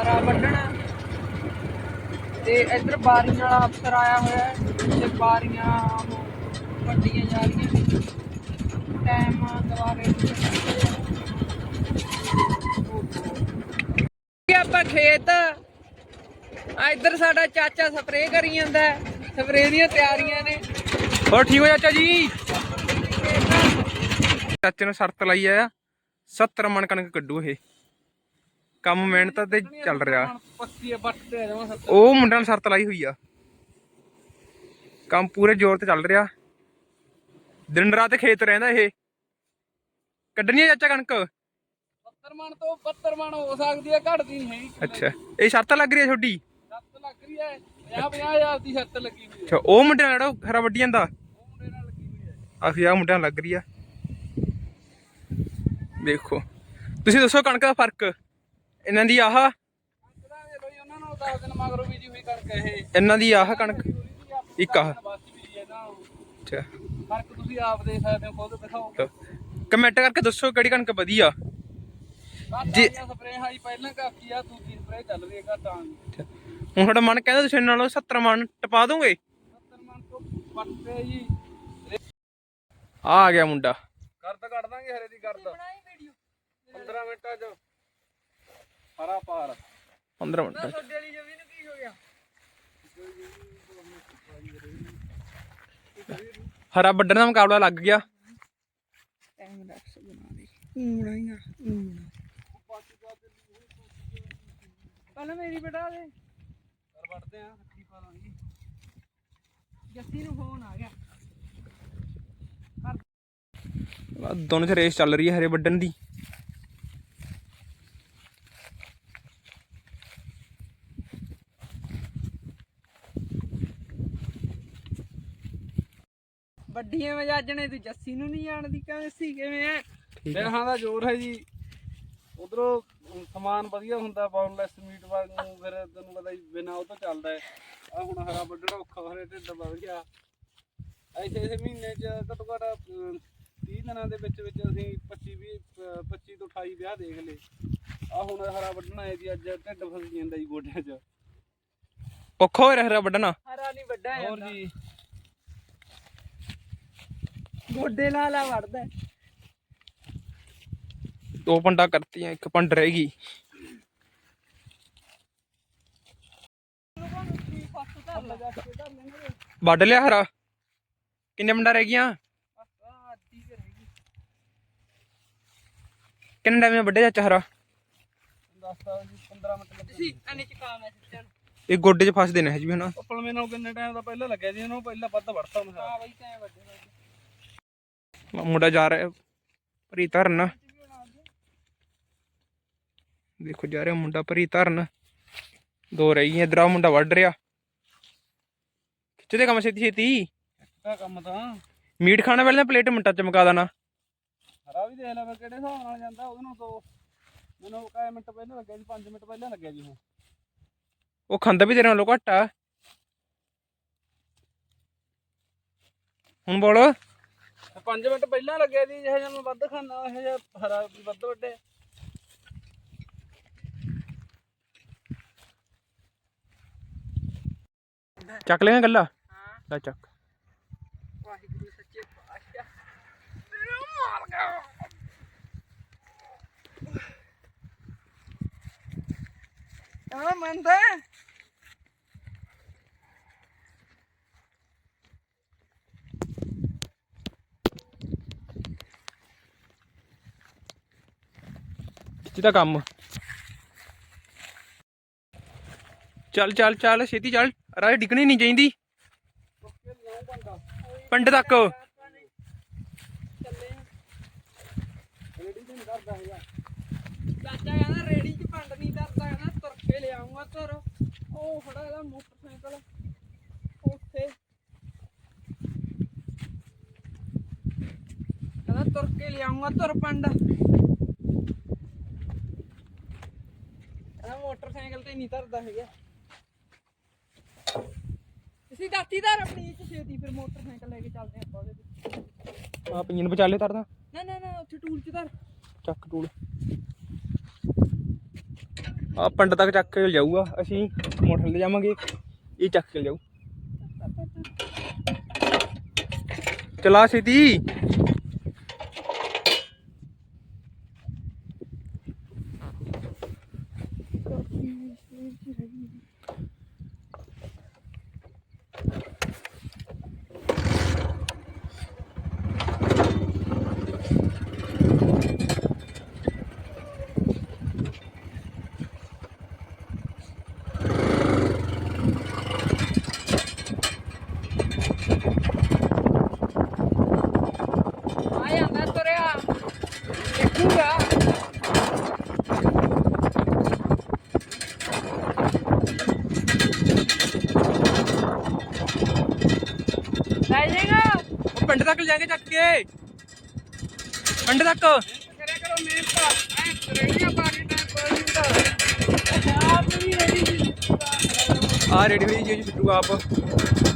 ਹਰਾ ਵੱਢਣਾ। ਤੇ ਇੱਧਰ ਬਾਰੀਆਂ ਵਾਲਾ ਅਫਸਰ ਆਇਆ ਹੋਇਆ ਹੈ, ਤੇ ਬਾਰੀਆਂ ਵੱਡੀਆਂ ਜਾ ਰਹੀਆਂ ਟਾਈਮ ਦੁਆਰੇ ਆਪਾਂ ਖੇਤ, ਆ ਇੱਧਰ ਸਾਡਾ ਚਾਚਾ ਸਪਰੇਅ ਕਰੀ ਜਾਂਦਾ ਸਪਰੇਅ ਦੀਆਂ ਤਿਆਰੀਆਂ ਨੇ। ਹੋਰ ਠੀਕ ਹੋ ਚਾਚਾ ਜੀ? ਚਾਚੇ ਨੇ ਸ਼ਰਤ ਲਾਈ ਆ 70 ਮਣ ਕਣਕ ਕੱਢੂ ਇਹ। ਕੰਮ ਮਿਹਨਤ ਤੇ ਚੱਲ ਰਿਹਾ। ਪੱਤੀ ਬੱਟ ਤੇ ਜਾਵਾਂ ਸੱਤ। ਉਹ ਮੁੰਡਿਆਂ ਨੇ ਸ਼ਰਤ ਲਾਈ ਹੋਈ ਆ। ਕੰਮ ਪੂਰੇ ਜ਼ੋਰ ਤੇ ਚੱਲ ਰਿਹਾ। ਦਿਨ ਰਾਤ ਖੇਤ ਰਹਿੰਦਾ ਇਹ। ਕੱਢਣੀ ਆ ਚਾਚਾ ਕਣਕ? 70 ਮਣ ਤੋਂ 72 ਮਣ ਹੋ ਸਕਦੀ ਹੈ ਘਟਦੀ ਨਹੀਂ ਹੈਗੀ। ਅੱਛਾ। ਇਹ ਸ਼ਰਤ ਲੱਗ ਰਹੀ ਹੈ ਛੋਟੀ ਸੱਤ ਲੱਗ ਰਹੀ ਹੈ 50 ਹਜ਼ਾਰ ਦੀ ਸੱਤ ਲੱਗੀ ਹੋਈ ਹੈ ਅੱਛਾ ਉਹ ਮੁੰਡਿਆਂ ਨਾਲ ਜਿਹੜਾ ਖਰਾ ਵੱਢੀ ਜਾਂਦਾ? ਉਹ ਮੁੰਡੇ ਨਾਲ ਲੱਗੀ ਹੋਈ ਹੈ ਆਖੀ ਆ ਮੁੰਡਿਆਂ ਨਾਲ ਲੱਗ ਰਹੀ ਆ। ਵੇਖੋ ਤੁਸੀਂ ਦੱਸੋ ਕਣਕ ਦਾ ਫ਼ਰਕ? ਇਹਨਾਂ ਦੀ ਆਹ? ਇਹਨਾਂ ਦੀ ਆਹ ਕਣਕ? ਇੱਕ ਆਹ। ਅੱਛਾ। ਫ਼ਰਕ ਤੁਸੀਂ ਆਪ ਦੇਖ ਸਕਦੇ ਹੋ ਖੁਦ ਦਿਖਾਓ ਕਮੈਂਟ ਕਰਕੇ ਦੱਸੋ ਕਿਹੜੀ ਕਣਕ ਵਧੀਆ। ਜੀ ਸਪਰੇਅ ਹਾਈ ਪਹਿਲਾਂ ਕਾਕੀ ਆ ਦੂਜੀ ਸਪਰੇਅ ਚੱਲ ਰਹੀ ਹੈ ਘਟਾਂ ਹੁਣ ਤੁਹਾਡਾ ਮਨ ਕਹਿੰਦਾ ਤੁਸੀਂ ਨਾਲੋਂ 70 ਮਣ ਟਪਾ ਦੋਗੇ। 70 ਮਣ ਤੋਂ ਪੱਟੇ ਜੀ ਆ ਆ ਗਿਆ ਮੁੰਡਾ। ਕਰਦ ਕੱਢ ਦਾਂਗੇ ਹਰੇ ਦੀ ਕਰਦ। 15 ਮਿੰਟਾਂ ਚ। ਹਰਾ ਪਾਰ 15 ਮਿੰਟ। ਤੁਹਾਡੇ ਵਾਲੀ ਜਵੀ ਨੂੰ ਕੀ ਹੋ ਗਿਆ? ਹਰਾ ਵੱਢਣ ਦਾ ਮੁਕਾਬਲਾ ਲੱਗ ਗਿਆ। ਟਾਈਮ ਰੱਖ ਬਣਾ ਦੇ ਉਂਗਣਾਈਆਂ ਉਂਗਣਾ ਪਹਿਲਾਂ ਮੇਰੀ ਬਟਾ ਦੇ। ਕਰ ਵੜਦੇ ਆ ਹੱਥੀ ਪਾ ਲਾਂਗੇ। ਜੱਸੀ ਨੂੰ ਫੋਨ ਆ ਗਿਆ। ਦੋਨੋਂ ਚ ਰੇਸ ਚੱਲ ਰਹੀ ਹੈ ਹਰੇ ਵੱਢਣ ਦੀ। ਵੱਡੀਆਂ ਵਜਾਜਣੇ ਤੂੰ ਜੱਸੀ ਨੂੰ ਨਹੀਂ ਜਾਣਦੀ ਕਿਵੇਂ ਸੀ ਕਿਵੇਂ ਐ? ਦੇਹਾਂ ਦਾ ਜ਼ੋਰ ਹੈ ਜੀ। ਉਧਰੋਂ ਸਮਾਨ ਵਧੀਆ ਹੁੰਦਾ ਬਾਉਂਡਲੈਸ ਮੀਟ ਵਾਂਗੂ ਫਿਰ ਤੈਨੂੰ ਪਤਾ ਹੀ ਬਿਨਾ ਉਹ ਤੋਂ ਚੱਲਦਾ ਹੈ। ਆ ਹੁਣ ਹਰਾ ਵੱਢਣਾ ਔਖਾ ਹੋ ਰਿਹਾ ਢਿੱਡ ਵੱਧ ਗਿਆ। ਐਸੇ ਐਸੇ ਮਹੀਨੇ ਚ ਘੱਟੋ ਘੱਟ ਅਹ, 30 ਦਿਨਾਂ ਦੇ ਵਿੱਚ ਵਿੱਚ ਅਸੀਂ 25 20 ਅਹ, 25 ਤੋਂ 28 ਵਿਆਹ ਦੇਖ ਲਏ। ਆ ਹੁਣ ਹਰਾ ਵੱਢਣਾ ਹੈ ਜੀ ਅੱਜ ਢਿੱਡ ਫਸ ਜਾਂਦਾ ਜੀ ਗੋਡਿਆਂ 'ਚ। ਔਖਾ ਹੋ ਰਿਹਾ ਹਰਾ ਵੱਢਣਾ? ਹਰਾ ਨਹੀਂ ਵੱਡਾ ਹੋਰ ਜੀ। ਗੋਡੇ ਨਾਲ ਆ ਵੜਦਾ। ਦੋ ਪੰਡਾ ਕਰਤੀਆਂ ਇੱਕ ਪੰਡ ਰਹਿ ਗਈ। ਵੱਢ ਲਿਆ ਹਰਾ। ਕਿੰਨੇ ਪੰਡਾ ਰਹਿ ਗਈਆਂ? ਕਿੰਨੇ ਟਾਈਮ ਵੱਡੇ ਚਾਚਾ ਹਰਾ? ਦੱਸਦਾ ਜੀ 15 ਮਿੰਟ ਲੱਗੇ ਸੀ ਅਨੇ ਚ ਕਾਮ ਹੈ ਸਿੱਟਣ। ਇਹ ਗੋਡੇ 'ਚ ਫਸਦੇ ਨੇ ਹਜੇ ਵੀ ਹਨਾ। ਉੱਪਲ ਮੈਨੂੰ ਕਿੰਨੇ ਟਾਈਮ ਦਾ ਪਹਿਲਾਂ ਲੱਗਿਆ ਜੀ ਇਹਨੂੰ ਪਹਿਲਾਂ ਵੱਧ ਵੜਤਾ ਮੈਂ ਹਾਂ ਬਈ ਤੈਂ ਵੱਡੇ ਮੁੰਡਾ ਜਾ ਰਿਹਾ ਭਰੀ ਧਰਨ ਦੇਖੋ ਜਾ ਰਿਹਾ ਮੁੰਡਾ ਭਰੀ ਧਰਨ ਦੋ ਰਹਿ ਗਈਆਂ ਇਧਰ ਆ ਮੁੰਡਾ ਵੱਢ ਰਿਹਾ। ਖਿੱਚਦੇ ਕੰਮ ਛੇਤੀ ਛੇਤੀ? ਕਾ ਕੰਮ ਤਾਂ। ਮੀਟ ਖਾਣਾ ਵੇਲੇ ਪਲੇਟ ਮਿੰਟਾਂ ਚ ਮੁਕਾ ਦੇਣਾ। ਹਰਾ ਵੀ ਦੇਖ ਲੈ ਮੈਂ ਕਿਹੜੇ ਹਿਸਾਬ ਨਾਲ ਜਾਂਦਾ ਉਹਦੇ ਨੂੰ ਤੋਂ ਮੈਨੂੰ ਕਾਇ ਮਿੰਟ ਪਹਿਲਾਂ ਲੱਗਿਆ ਜੀ 5 ਮਿੰਟ ਪਹਿਲਾਂ ਲੱਗਿਆ ਜੀ ਉਹ। ਉਹ ਖਾਂਦਾ ਵੀ ਤੇਰੇ ਨਾਲੋਂ ਘੱਟ ਆ। ਹੁਣ ਬੋਲ। 5 ਮਿੰਟ ਪਹਿਲਾਂ ਲੱਗਿਆ ਜੀ ਜਿਹੇ ਜਿਹਾ ਮੈਂ ਵੱਧ ਖਾਣਾ ਇਹ ਜਿਹਾ ਹਰਾ ਵੀ ਵੱਧ ਵੱਡੇ। ਚੱਕ ਲੇਗਾ ਗੱਲਾ? ਲੈ ਚੱਕ। ਵਾਹਿਗੁਰੂ ਸੱਚੇ ਪਾਤਸ਼ਾਹ ਮੇਰਾ ਮਾਰ ਗਿਆ ਆ ਮੰਦਾ ਖਿੱਚਦਾ ਕੰਮ। ਚੱਲ ਚੱਲ ਚੱਲ, ਛੇਤੀ ਚੱਲ। ਰਾਹ ਡਿੱਗਣੀ ਨਹੀਂ ਚਾਹੀਦੀ। ਪਿੰਡ ਤੱਕ। ਚਾਚਾ ਕਹਿੰਦਾ ਰੇੜੀ 'ਚ ਪੰਡ ਨਹੀਂ ਧਰਦਾ, ਕਹਿੰਦਾ ਤੁਰ ਕੇ ਲਿਆਉਂਗਾ ਤੁਰ ਉਹ ਖੜਾ ਇਹਦਾ ਮੋਟਰਸਾਈਕਲ ਉੱਥੇ। ਕਹਿੰਦਾ ਤੁਰ ਕੇ ਲਿਆਉਂਗਾ ਤੁਰ ਪੰਡ। ਤੇ ਨਹੀਂ ਧਰਦਾ ਹੈਗਾ। ਤੁਸੀਂ ਦਾਤੀ ਧਰ ਆਪਣੀ ਚ ਛੇਤੀ ਫਿਰ ਮੋਟਰਸਾਈਕਲ ਲੈ ਕੇ ਚੱਲਦੇ ਆਪਾਂ ਉਹਦੇ ਤੇ ਆ ਪਈਨ ਵਿਚਾਲੇ ਤਰਦਾ ਨਾ ਨਾ ਨਾ ਉੱਥੇ ਟੂਲ ਚ ਧਰ। ਚੱਕ ਟੂਲ। ਆ ਪੰਡ ਤੱਕ ਚੱਕ ਕੇ ਜਾਊਗਾ ਅਸੀਂ ਮੋਟਰ ਲੈ ਜਾਵਾਂਗੇ ਇਹ ਚੱਕ ਕੇ ਜਾਊ ਚਲਾ ਸਿੱਧੀ तक जाएंगे चक के ठंड तक हाँ रेडी हुई जी छुट्टू आप